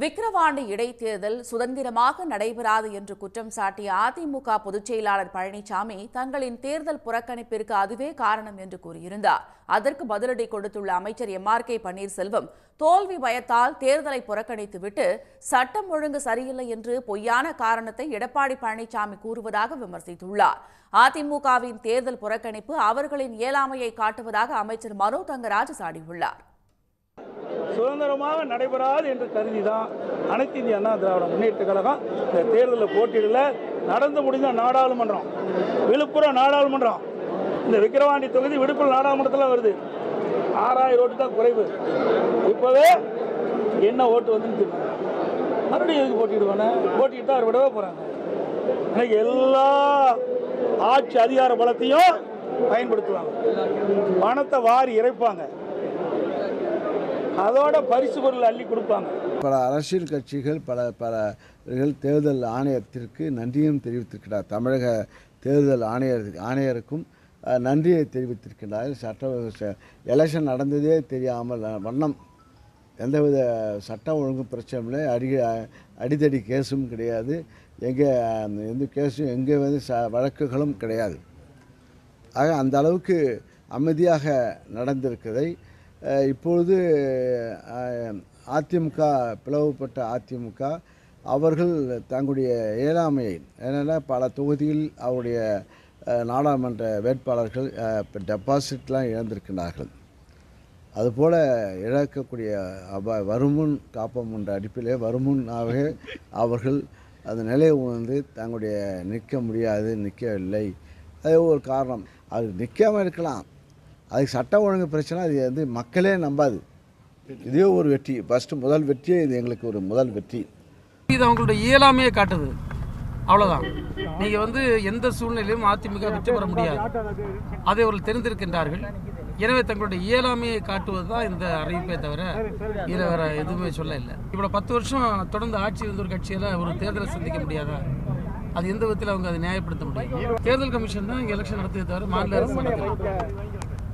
விக்கிரவாண்டி இடைத்தேர்தல் சுதந்திரமாக நடைபெறாது என்று குற்றம் சாட்டிய அதிமுக பொதுச்செயலாளர் பழனிசாமி தங்களின் தேர்தல் புறக்கணிப்பிற்கு அதுவே காரணம் என்று கூறியிருந்தார். அதற்கு பதிலடி கொடுத்துள்ள அமைச்சர் எம். ஆர். கே. பன்னீர்செல்வம் தோல்வி பயத்தால் தேர்தலை புறக்கணித்துவிட்டு சட்டம் ஒழுங்கு சரியில்லை என்று பொய்யான காரணத்தை எடப்பாடி பழனிசாமி கூறுவதாக விமர்சித்துள்ளார். அதிமுகவின் தேர்தல் புறக்கணிப்பு அவர்களின் இயலாமையை காட்டுவதாக அமைச்சர் மனோ தங்கராஜ் சாடியுள்ளார். சுதந்திரமாக நடைபெறாது என்று கருதி தான் அனைத்து இந்திய அண்ணா திராவிட முன்னேற்ற கழகம் இந்த தேர்தலில் போட்டியிடல. நடந்து முடிந்த நாடாளுமன்றம் விழுப்புரம் நாடாளுமன்றம் இந்த விக்கிரவாண்டி தொகுதி விழுப்புரம் நாடாளுமன்றத்தில் வருது. ஆறாயிரம் ஓட்டு தான் குறைவு. இப்போவே என்ன ஓட்டு வந்து மறுபடியும் எதுக்கு போட்டிடுவானே போட்டிட்டு அவர் விடவே போகிறாங்க இன்னைக்கு எல்லா ஆட்சி அதிகார பலத்தையும் பயன்படுத்துவாங்க. பணத்தை வாரி இறைப்பாங்க. அதோட பரிசு பொருள் அள்ளி கொடுப்பாங்க. பல அரசியல் கட்சிகள் பல பல தேர்தல் ஆணையத்திற்கு நன்றியும் தெரிவித்திருக்கிறார். தமிழக தேர்தல் ஆணையர் ஆணையருக்கும் நன்றியை தெரிவித்திருக்கிறார் சட்ட ச- எலெக்ஷன் நடந்ததே தெரியாமல் வண்ணம் எந்தவித சட்டம் ஒழுங்கு பிரச்சனையும் இல்லை. அடி அடிதடி கேஸும் கிடையாது. எங்கே எந்த கேஸும் எங்கே வந்து ச வழக்குகளும் கிடையாது. ஆக அந்த அளவுக்கு அமைதியாக நடந்திருக்கிறதை இப்பொழுது அதிமுக பிளவுபட்ட அதிமுக அவர்கள் தங்களுடைய இயலாமையை ஏன்னா பல தொகுதியில் அவருடைய நாடாளுமன்ற வேட்பாளர்கள் இப்போ டெபாசிட்லாம் இழந்திருக்கிறார்கள் அதுபோல் இழக்கக்கூடிய அப வருமுன் காப்பம் என்ற அடிப்பிலே வருமுன்னாகவே அவர்கள் அந்த நிலையை உணர்ந்து தங்களுடைய நிற்க முடியாது நிற்கவில்லை. அது ஒரு காரணம். அது நிற்காமல் இருக்கலாம். அதுக்கு சட்டம் ஒழுங்கு பிரச்சனை அது வந்து மக்களே நம்பாது. இதே ஒரு வெற்றி. ஃபஸ்ட்டு முதல் வெற்றியே இது எங்களுக்கு ஒரு முதல் வெற்றி. இது அவங்களுடைய இயலாமையை காட்டுது. அவ்வளோதான் நீங்கள் வந்து எந்த சூழ்நிலையிலும் அதிமுக வெற்றி பெற முடியாது. அதை அவர்கள் தெரிந்திருக்கின்றார்கள். எனவே தங்களுடைய இயலாமையை காட்டுவது தான் இந்த அறிவிப்பே தவிர இதில் வேற எதுவுமே சொல்ல இல்லை. இவ்வளோ பத்து வருஷம் தொடர்ந்து ஆட்சி இருந்த ஒரு கட்சியில் ஒரு தேர்தலை சந்திக்க முடியாதா? அது எந்த விதத்தில் அவங்க அதை நியாயப்படுத்த முடியும்? தேர்தல் கமிஷன் தான் இங்கே எலெக்ஷன் நடத்தியதை தவிர மாநில அரசு நடத்தலாம்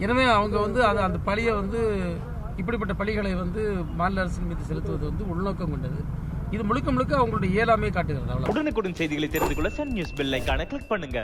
எனவே அவங்க வந்து அது அந்த பழியை வந்து இப்படிப்பட்ட பழிகளை வந்து மாநில அரசின் மீது செலுத்துவது வந்து உள்நோக்கம் கொண்டது. இது முழுக்க முழுக்க அவங்களுடைய இயலாமையை காட்டுகிறது உடனுக்குடன் செய்திகளை தெரிந்து கொள்ள சன் நியூஸ் பெல் ஐக்கான கிளிக் பண்ணுங்க.